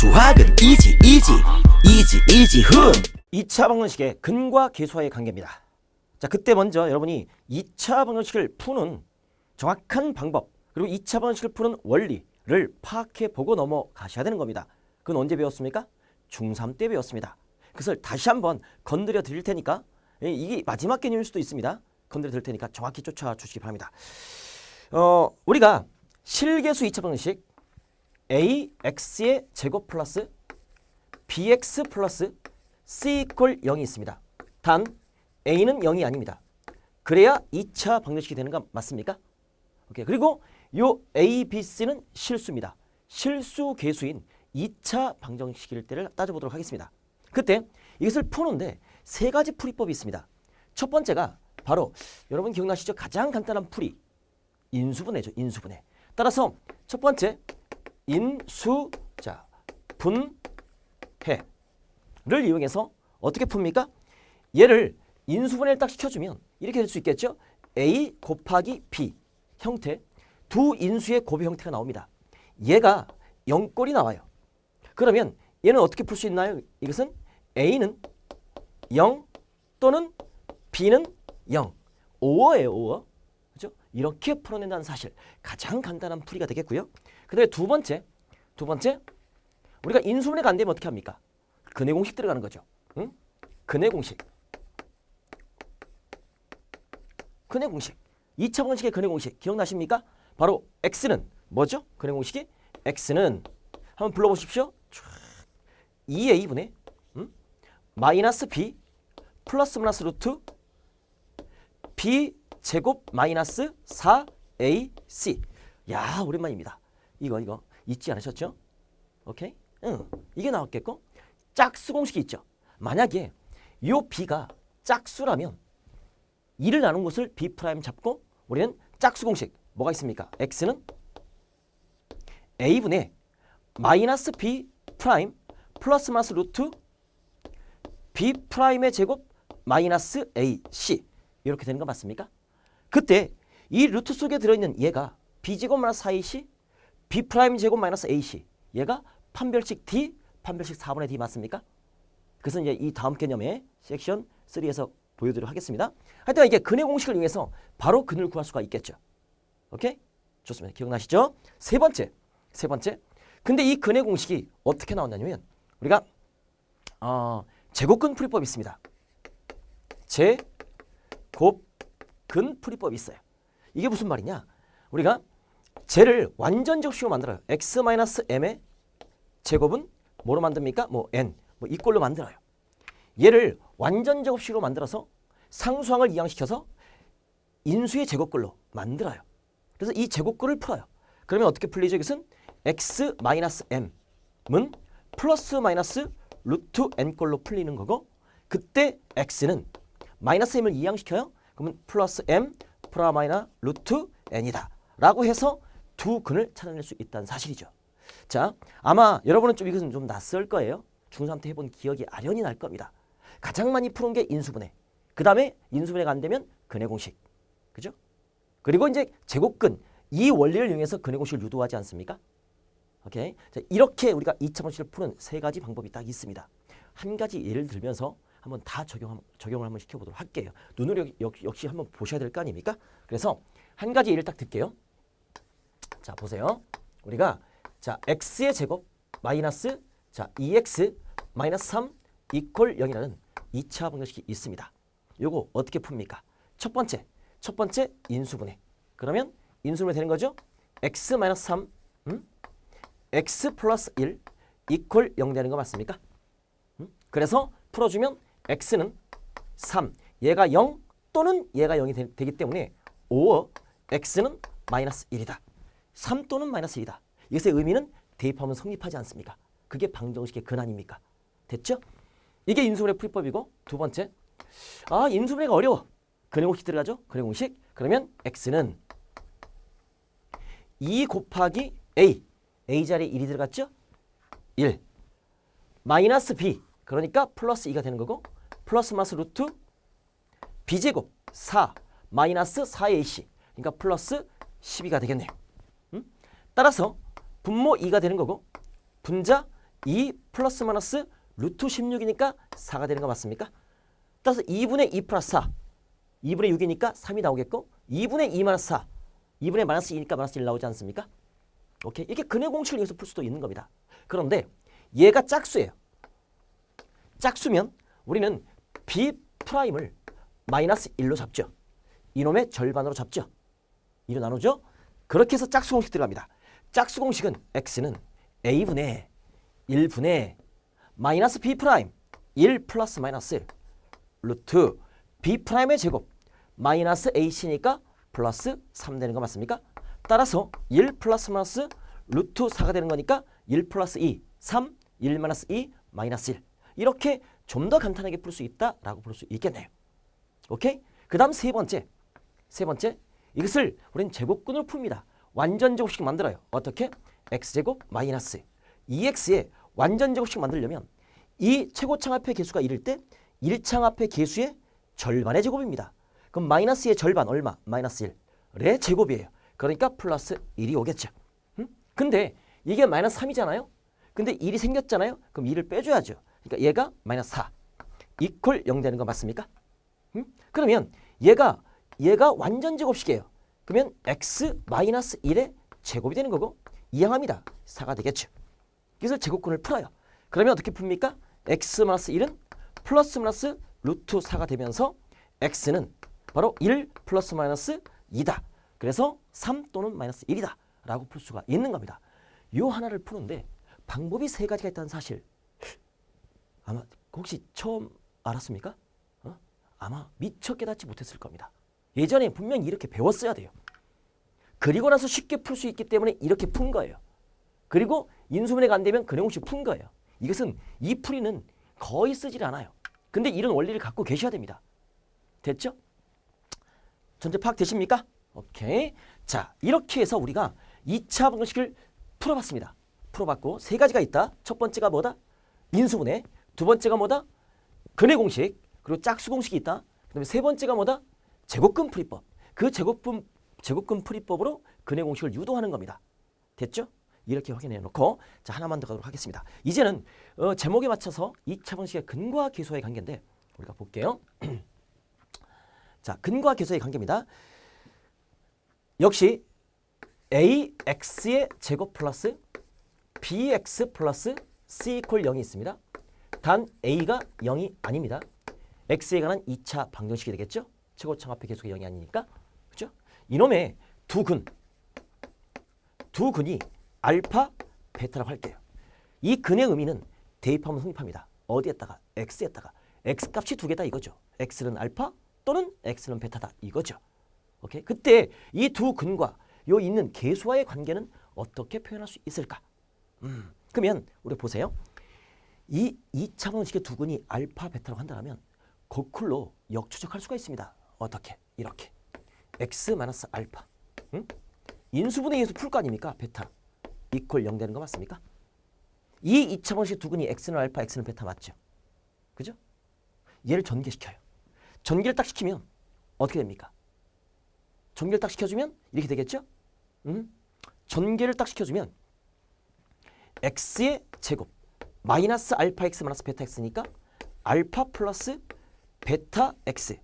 수학은 이지 이지 이지 이지 훈 2차 방정식의 근과 계수와의 관계입니다. 자, 그때 먼저 여러분이 2차 방정식을 푸는 정확한 방법 그리고 2차 방정식을 푸는 원리를 파악해 보고 넘어가셔야 되는 겁니다. 그건 언제 배웠습니까? 중3 때 배웠습니다. 그것을 다시 한번 건드려 드릴 테니까 예, 이게 마지막 개념일 수도 있습니다. 건드려 드릴 테니까 정확히 쫓아 주시기 바랍니다. 어, 우리가 실계수 2차 방정식 ax의 제곱 플러스 bx 플러스 c 이퀄 0이 있습니다. 단 a는 0이 아닙니다. 그래야 2차 방정식이 되는 거 맞습니까? 오케이. 그리고 요 a, b, c는 실수입니다. 실수 계수인 2차 방정식일 때를 따져보도록 하겠습니다. 그때 이것을 푸는데 세 가지 풀이법이 있습니다. 첫 번째가 바로 여러분 기억나시죠? 가장 간단한 풀이 인수분해죠. 인수분해. 따라서 첫 번째 인수 자 분해를 이용해서 어떻게 풉니까? 얘를 인수분해를 딱 시켜주면 이렇게 될 수 있겠죠? a 곱하기 b 형태 두 인수의 곱의 형태가 나옵니다. 얘가 0꼴이 나와요. 그러면 얘는 어떻게 풀 수 있나요? 이것은 a는 0 또는 b는 0 5어예요 5어 그죠? 이렇게 풀어낸다는 사실 가장 간단한 풀이가 되겠고요. 그 다음에 두 번째 두 번째 우리가 인수분해가 안 되면 어떻게 합니까? 근해 공식 들어가는 거죠. 응? 근해 공식. 근해 공식. 2차 공식의 근해 공식 기억나십니까? 바로 x는 뭐죠? 근해 공식이 x는 한번 불러보십시오. 2a분의 음? 마이너스 b 플러스 마이너스 루트 b 제곱 마이너스 4ac. 야 오랜만입니다. 이거 이거 잊지 않으셨죠? 오케이? 응. 이게 나왔겠고 짝수 공식이 있죠. 만약에 요 b가 짝수라면 2를 나눈 것을 b 프라임 잡고 우리는 짝수 공식 뭐가 있습니까? x는 a분의 마이너스 b 프라임 플러스 마이너스 루트 b 프라임의 제곱 마이너스 ac 이렇게 되는 거 맞습니까? 그때 이 루트 속에 들어있는 얘가 b 제곱 마이너스 4ac b 프라임 제곱 마이너스 ac 얘가 판별식 d 판별식 4분의 d 맞습니까? 그것은 이제 이 다음 개념의 섹션 3에서 보여드리도록 하겠습니다. 하여튼 이게 근해 공식을 이용해서 바로 근을 구할 수가 있겠죠. 오케이? 좋습니다. 기억나시죠? 세 번째, 세 번째. 근데 이 근해 공식이 어떻게 나왔냐면 우리가 어, 제곱근 풀이법이 있습니다. 제곱 근 풀이법이 있어요. 이게 무슨 말이냐? 우리가 제를 완전 접식으로 만들어요. x-m의 제곱은 뭐로 만듭니까? 뭐 n, 뭐 이꼴로 만들어요. 얘를 완전 제곱식으로 만들어서 상수항을 이항시켜서 인수의 제곱글로 만들어요. 그래서 이 제곱글을 풀어요. 그러면 어떻게 풀리죠? 이것은 x-m은 플러스 마이너스 루트 n꼴로 풀리는 거고 그때 x는 마이너스 m을 이항시켜요. 그러면 플러스 m 프라 마이너 루트 n이다. 라고 해서 두 근을 찾아낼 수 있다는 사실이죠. 자, 아마 여러분은 좀 이것은 좀 낯설 거예요. 중3 때 해본 기억이 아련히 날 겁니다. 가장 많이 푸는 게 인수분해. 그 다음에 인수분해가 안 되면 근해 공식. 그죠? 그리고 이제 제곱근. 이 원리를 이용해서 근해 공식을 유도하지 않습니까? 오케이. 자, 이렇게 우리가 2차 방식을 푸는 세 가지 방법이 딱 있습니다. 한 가지 예를 들면서 한번 다 적용, 적용을 한번 시켜보도록 할게요. 눈으로 역, 역시 한번 보셔야 될 거 아닙니까? 그래서 한 가지 예를 딱 들게요. 자, 보세요. 우리가 자, x의 제곱 마이너스 자, 2x 마이너스 3 이퀄 0이라는 2차 방정식이 있습니다. 요거 어떻게 풉니까? 첫 번째, 첫 번째 인수분해. 그러면 인수분해 되는 거죠? x 마이너스 3, 음? x 플러스 1 이퀄 0 되는 거 맞습니까? 음? 그래서 풀어주면 x는 3, 얘가 0 또는 얘가 0이 되, 되기 때문에 5어 x는 마이너스 1이다. 3 또는 마이너스 2다. 이것의 의미는 대입하면 성립하지 않습니까? 그게 방정식의 근아닙니까? 됐죠? 이게 인수분해 풀이법이고 두 번째 아 인수분해가 어려워 근해 공식 들어가죠? 근해 공식 그러면 x는 2 곱하기 a a 자리에 1이 들어갔죠? 1 마이너스 b 그러니까 플러스 2가 되는 거고 플러스 마이너스 루트 b제곱 4 마이너스 4ac 그러니까 플러스 12가 되겠네요. 음? 따라서 분모 2가 되는 거고 분자 2 플러스 마이너스 루트 16이니까 4가 되는 거 맞습니까? 따라서 2분의 2 플러스 4 2분의 6이니까 3이 나오겠고 2분의 2 마이너스 4 2분의 마이너스 2니까 마이너스 1 나오지 않습니까? 오케이 이렇게 근의 공식을 이용해서 풀 수도 있는 겁니다. 그런데 얘가 짝수예요. 짝수면 우리는 b 프라임을 마이너스 1로 잡죠. 이놈의 절반으로 잡죠. 2로 나누죠. 그렇게 해서 짝수 공식 들어갑니다. 짝수 공식은 x는 a분의 1분의 마이너스 b 프라임 1 플러스 마이너스 루트 b 프라임의 제곱 마이너스 ac니까 플러스 3 되는 거 맞습니까? 따라서 1 플러스 마이너스 루트 4가 되는 거니까 1 플러스 2, 3, 1 마이너스 2, 마이너스 1 이렇게 좀 더 간단하게 풀 수 있다라고 볼 수 있겠네요. 오케이? 그 다음 세 번째 세 번째 이것을 우리는 제곱근으로 풉니다. 완전 제곱식 만들어요. 어떻게? x제곱 마이너스 2x의 완전 제곱식 만들려면 이 최고창합의 개수가 1일 때 1창합의 개수의 절반의 제곱입니다. 그럼 마이너스의 절반 얼마? 마이너스 1의 제곱이에요. 그러니까 플러스 1이 오겠죠. 음? 근데 이게 마이너스 3이잖아요. 근데 1이 생겼잖아요. 그럼 2를 빼줘야죠. 그러니까 얘가 마이너스 4 이퀄 0 되는 거 맞습니까? 음? 그러면 얘가 얘가 완전 제곱식이에요. 그러면 x 마이너스 1의 제곱이 되는 거고 이항합니다. 4가 되겠죠. 그래서 제곱근을 풀어요. 그러면 어떻게 풉니까? x 마이너스 1은 플러스 마이너스 루트 4가 되면서 x는 바로 1 플러스 마이너스 2다. 그래서 3 또는 마이너스 1이다. 라고 풀 수가 있는 겁니다. 요 하나를 푸는데 방법이 세 가지가 있다는 사실 아마 혹시 처음 알았습니까? 어? 아마 미처 깨닫지 못했을 겁니다. 예전에 분명히 이렇게 배웠어야 돼요. 그리고 나서 쉽게 풀 수 있기 때문에 이렇게 푼 거예요. 그리고 인수분해가 안 되면 근해공식 푼 거예요. 이것은 이 풀이는 거의 쓰질 않아요. 근데 이런 원리를 갖고 계셔야 됩니다. 됐죠? 전제 파악되십니까? 오케이. 자, 이렇게 해서 우리가 2차 방식을 풀어봤습니다. 풀어봤고 세 가지가 있다. 첫 번째가 뭐다? 인수분해. 두 번째가 뭐다? 근해 공식. 그리고 짝수 공식이 있다. 그다음에 세 번째가 뭐다? 제곱근 풀이법. 그 제곱근 제곱근 풀이법으로 근해 공식을 유도하는 겁니다. 됐죠? 이렇게 확인해 놓고 자 하나만 더 가도록 하겠습니다. 이제는 어, 제목에 맞춰서 2차 방식의 근과 계수의 관계인데 우리가 볼게요. 자, 근과 계수의 관계입니다. 역시 ax의 제곱 플러스 bx 플러스 c 이퀄 0이 있습니다. 단 a가 0이 아닙니다. x에 관한 2차 방정식이 되겠죠? 최고 창합의 계수가 0이 아니니까. 그죠? 이놈의 두 근, 두 근이 알파, 베타라고 할게요. 이 근의 의미는 대입하면 성립합니다. 어디에다가? x에다가. x 값이 두 개다 이거죠. x는 알파 또는 x는 베타다 이거죠. 오케이? 그때 이 두 근과 요 있는 계수와의 관계는 어떻게 표현할 수 있을까? 음, 그러면 우리 보세요. 이 2차 방식의 두 근이 알파, 베타라고 한다면 거꾸로 역추적할 수가 있습니다. 어떻게? 이렇게. x 마이너스 알파. 응? 인수분해에 의해서 풀 거 아닙니까? 베타. 이퀄 0 되는 거 맞습니까? 이 2차 방식 두 근이 x는 알파, x는 베타 맞죠? 그죠? 얘를 전개시켜요. 전개를 딱 시키면 어떻게 됩니까? 전개를 딱 시켜주면 이렇게 되겠죠? 음? 전개를 딱 시켜주면 x의 제곱 마이너스 알파 x 마이너스 베타 x니까 알파 플러스 베타 x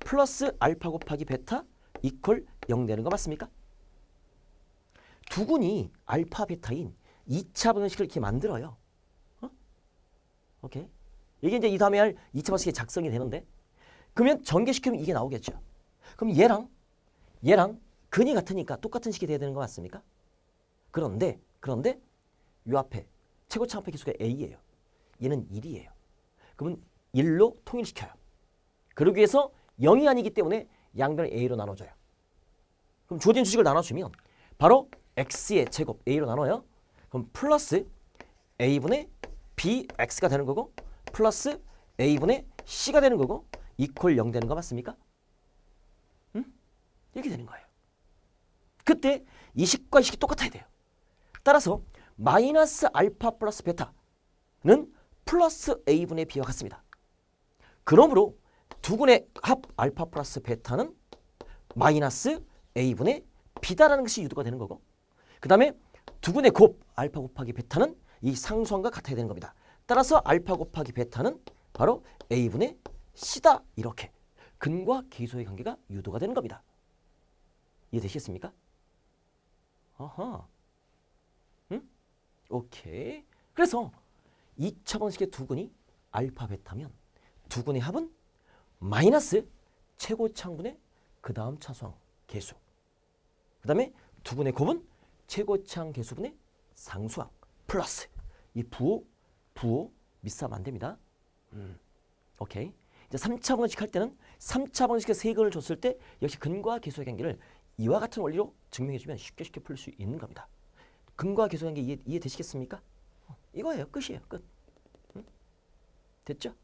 플러스 알파 곱하기 베타 이퀄 0 되는 거 맞습니까? 두근이 알파 베타인 2차 방정식을 이렇게 만들어요. 어? 오케이. 이게 이제 이 다음에 할 2차 방식이 작성이 되는데 그러면 전개시키면 이게 나오겠죠. 그럼 얘랑 얘랑 근이 같으니까 똑같은 식이 돼야 되는 거 맞습니까? 그런데 그런데 요 앞에 최고차합의 기수가 a예요. 얘는 1이에요. 그러면 1로 통일시켜요. 그러기 위해서 0이 아니기 때문에 양변을 a로 나눠줘요. 그럼 주어진 주식을 나눠주면 바로 x의 제곱 a로 나눠요. 그럼 플러스 a분의 bx가 되는 거고 플러스 a분의 c가 되는 거고 이퀄 0 되는 거 맞습니까? 응? 이렇게 되는 거예요. 그때 이 식과 이 식이 똑같아야 돼요. 따라서 마이너스 알파 플러스 베타는 플러스 a분의 b와 같습니다. 그러므로 두 근의 합 알파 플러스 베타는 마이너스 a분의 b다라는 것이 유도가 되는 거고 그 다음에 두 근의 곱 알파 곱하기 베타는 이 상수항과 같아야 되는 겁니다. 따라서 알파 곱하기 베타는 바로 a분의 c다 이렇게 근과 계수의 관계가 유도가 되는 겁니다. 이해되시겠습니까? 아하. 응? 오케이. 그래서 2차 방식의 두 근이 알파 베타면 두 근의 합은 마이너스 최고차항분의 그 다음 차수항 개수. 그 다음에 두 근의 곱은 최고차항 개수분의 상수항 플러스 이 부호 부호 미싸면 안 됩니다. 음. 오케이. 이제 3차 방식 할 때는 3차 방식의 세 근을 줬을 때 역시 근과 계수의 관계를 이와 같은 원리로 증명해 주면 쉽게 쉽게 풀 수 있는 겁니다. 근과 계수의 관계 이해, 이해되시겠습니까? 어, 이거예요. 끝이에요. 끝. 응? 됐죠?